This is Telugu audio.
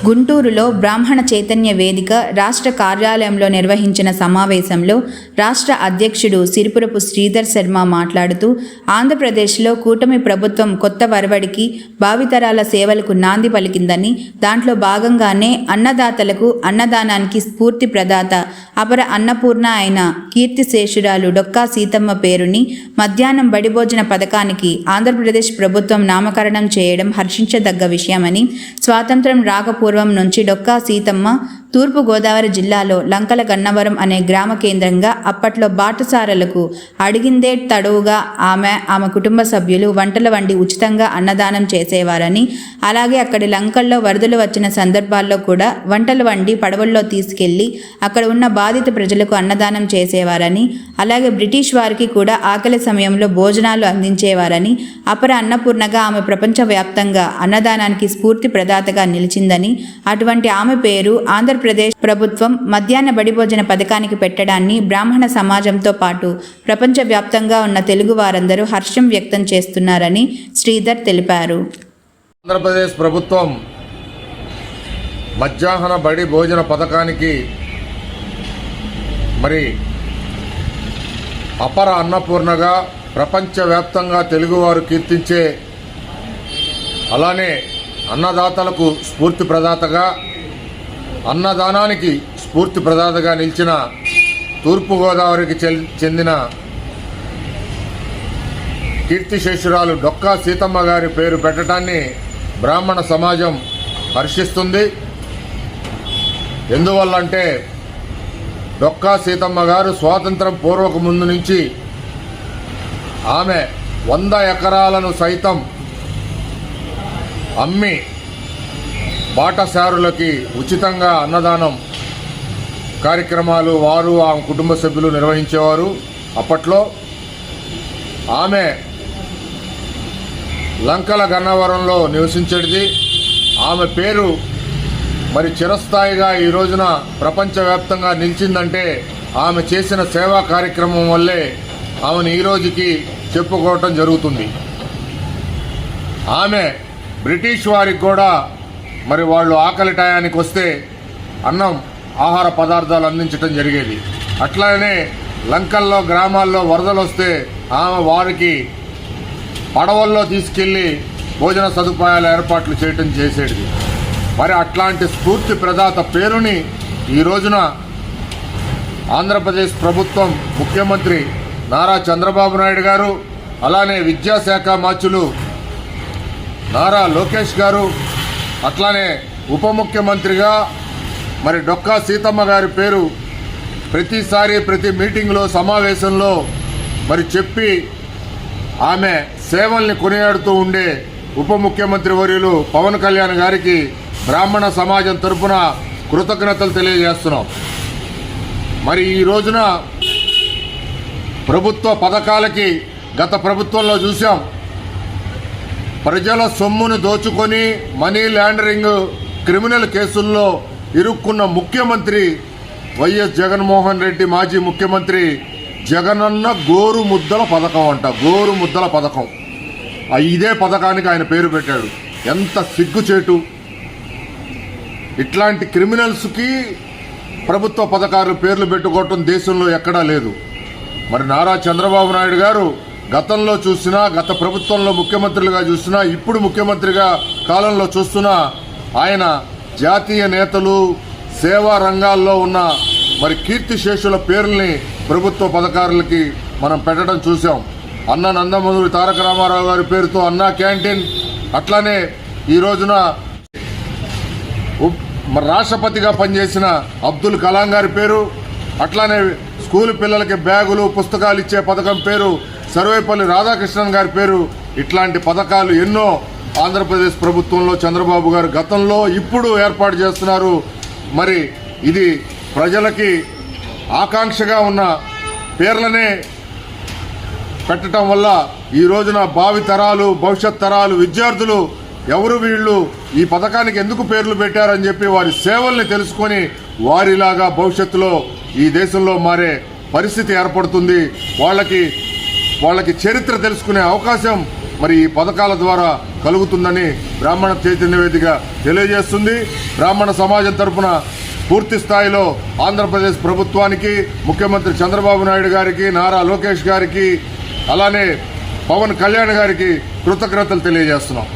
గుంటూరులో బ్రాహ్మణ చైతన్య వేదిక రాష్ట్ర కార్యాలయంలో నిర్వహించిన సమావేశంలో రాష్ట్ర అధ్యక్షుడు సిరిపురపు శ్రీధర్ శర్మ మాట్లాడుతూ ఆంధ్రప్రదేశ్లో కూటమి ప్రభుత్వం కొత్త వరవడికి భావితరాల సేవలకు నాంది పలికిందని దాంట్లో భాగంగానే అన్నదాతలకు అన్నదానానికి స్ఫూర్తి ప్రదాత అపర అన్నపూర్ణ అయిన కీర్తిశేషురాలు డొక్కా సీతమ్మ పేరుని మధ్యాహ్నం బడిభోజన పథకానికి ఆంధ్రప్రదేశ్ ప్రభుత్వం నామకరణం చేయడం హర్షించదగ్గ విషయమని స్వాతంత్రం పూర్వం నుంచి డొక్కా సీతమ్మ తూర్పు గోదావరి జిల్లాలో లంకల గన్నవరం అనే గ్రామ కేంద్రంగా అప్పట్లో బాటసారలకు అడిగిందే తడువుగా ఆమె ఆమె కుటుంబ సభ్యులు వంటల వండి ఉచితంగా అన్నదానం చేసేవారని అలాగే అక్కడి లంకల్లో వరదలు వచ్చిన సందర్భాల్లో కూడా వంటలు వండి పడవల్లో తీసుకెళ్ళి అక్కడ ఉన్న బాధిత ప్రజలకు అన్నదానం చేసేవారని అలాగే బ్రిటిష్ వారికి కూడా ఆకలి సమయంలో భోజనాలు అందించేవారని అపర అన్నపూర్ణగా ఆమె ప్రపంచవ్యాప్తంగా అన్నదానానికి స్ఫూర్తి ప్రదాతగా నిలిచిందని అటువంటి ఆమె పేరు ఆంధ్రప్రదేశ్ ప్రభుత్వం మధ్యాహ్న బడి భోజన పథకానికి పెట్టడాన్ని బ్రాహ్మణ సమాజంతో పాటు ప్రపంచవ్యాప్తంగా ఉన్న తెలుగు వారందరూ హర్షం వ్యక్తం చేస్తున్నారని శ్రీధర్ తెలిపారు. ఆంధ్రప్రదేశ్ ప్రభుత్వం మధ్యాహ్న బడి భోజన పథకానికి మరి అపర అన్నపూర్ణగా ప్రపంచవ్యాప్తంగా తెలుగువారు కీర్తించే అలానే అన్నదాతలకు స్ఫూర్తి ప్రదాతగా అన్నదానానికి స్ఫూర్తి ప్రదాతగా నిలిచిన తూర్పుగోదావరికి చెందిన కీర్తిశేషురాలు డొక్కా సీతమ్మ గారి పేరు పెట్టడాన్ని బ్రాహ్మణ సమాజం హర్షిస్తుంది. ఎందువల్లంటే డొక్కా సీతమ్మ గారు స్వాతంత్రం పూర్వక ముందు నుంచి ఆమె వంద ఎకరాలను సైతం అమ్మి బాటసారులకి ఉచితంగా అన్నదానం కార్యక్రమాలు వారు ఆమె కుటుంబ సభ్యులు నిర్వహించేవారు. అప్పట్లో ఆమె లంకల గన్నవరంలో నివసించేది. ఆమె పేరు మరి చిరస్థాయిగా ఈ రోజున ప్రపంచవ్యాప్తంగా నిలిచిందంటే ఆమె చేసిన సేవా కార్యక్రమం వల్లే ఆమెను ఈ రోజుకి చెప్పుకోవటం జరుగుతుంది. ఆమె బ్రిటిష్ వారికి కూడా మరి వాళ్ళు ఆకలి టయానికి వస్తే అన్నం ఆహార పదార్థాలు అందించటం జరిగేది. అట్లానే లంకల్లో గ్రామాల్లో వరదలు వస్తే ఆమె వారికి పడవల్లో తీసుకెళ్ళి భోజన సదుపాయాల ఏర్పాట్లు చేయటం చేసేది. మరి అట్లాంటి స్ఫూర్తి ప్రదాత పేరుని ఈ రోజున ఆంధ్రప్రదేశ్ ప్రభుత్వం ముఖ్యమంత్రి నారా చంద్రబాబు నాయుడు గారు అలానే విద్యాశాఖ మాచులు నారా లోకేష్ గారు అట్లానే ఉప ముఖ్యమంత్రిగా మరి డొక్కా సీతమ్మ గారి పేరు ప్రతిసారి ప్రతి మీటింగ్లో సమావేశంలో మరి చెప్పి ఆమె సేవల్ని కొనియాడుతూ ఉండే ఉప ముఖ్యమంత్రి వర్యులు పవన్ కళ్యాణ్ గారికి బ్రాహ్మణ సమాజం తరపున కృతజ్ఞతలు తెలియజేస్తున్నాం. మరి ఈ రోజున ప్రభుత్వ పథకాలకి గత ప్రభుత్వంలో చూసాం. ప్రజల సొమ్మును దోచుకొని మనీ లాండరింగ్ క్రిమినల్ కేసుల్లో ఇరుక్కున్న ముఖ్యమంత్రి వైఎస్ జగన్మోహన్ రెడ్డి మాజీ ముఖ్యమంత్రి జగనన్న గోరు ముద్దల పథకం అంట గోరు ముద్దల పథకం. ఇదే పథకానికి ఆయన పేరు పెట్టాడు. ఎంత సిగ్గుచేటు. ఇట్లాంటి క్రిమినల్స్కి ప్రభుత్వ పథకాలు పేర్లు పెట్టుకోవటం దేశంలో ఎక్కడా లేదు. మరి నారా చంద్రబాబు నాయుడు గారు గతంలో చూసినా గత ప్రభుత్వంలో ముఖ్యమంత్రులుగా చూసినా ఇప్పుడు ముఖ్యమంత్రిగా కాలంలో చూస్తున్నా ఆయన జాతీయ నేతలు సేవా రంగాల్లో ఉన్న మరి కీర్తిశేషుల పేర్లని ప్రభుత్వ పథకారులకి మనం పెట్టడం చూసాం అన్న నందమూరి తారక రామారావు గారి పేరుతో అన్నా క్యాంటీన్ అట్లానే ఈ రోజున రాష్ట్రపతిగా పనిచేసిన అబ్దుల్ కలాం గారి పేరు అట్లానే స్కూల్ పిల్లలకి బ్యాగులు పుస్తకాలు ఇచ్చే పథకం పేరు సర్వేపల్లి రాధాకృష్ణన్ గారి పేరు ఇట్లాంటి పథకాలు ఎన్నో ఆంధ్రప్రదేశ్ ప్రభుత్వంలో చంద్రబాబు గారు గతంలో ఇప్పుడు ఏర్పాటు చేస్తున్నారు. మరి ఇది ప్రజలకి ఆకాంక్షగా ఉన్న పేర్లనే పెట్టడం వల్ల ఈ రోజున భావి తరాలు భవిష్యత్ తరాలు విద్యార్థులు ఎవరు వీళ్ళు ఈ పథకానికి ఎందుకు పేర్లు పెట్టారని చెప్పి వారి సేవల్ని తెలుసుకొని వారిలాగా భవిష్యత్తులో ఈ దేశంలో మారే పరిస్థితి ఏర్పడుతుంది. వాళ్ళకి వాళ్ళకి చరిత్ర తెలుసుకునే అవకాశం మరి ఈ పథకాల ద్వారా కలుగుతుందని బ్రాహ్మణ చైతన్య వేదిక తెలియజేస్తుంది. బ్రాహ్మణ సమాజం తరఫున పూర్తి స్థాయిలో ఆంధ్రప్రదేశ్ ప్రభుత్వానికి ముఖ్యమంత్రి చంద్రబాబు నాయుడు గారికి నారా లోకేష్ గారికి అలానే పవన్ కళ్యాణ్ గారికి కృతజ్ఞతలు తెలియజేస్తున్నాం.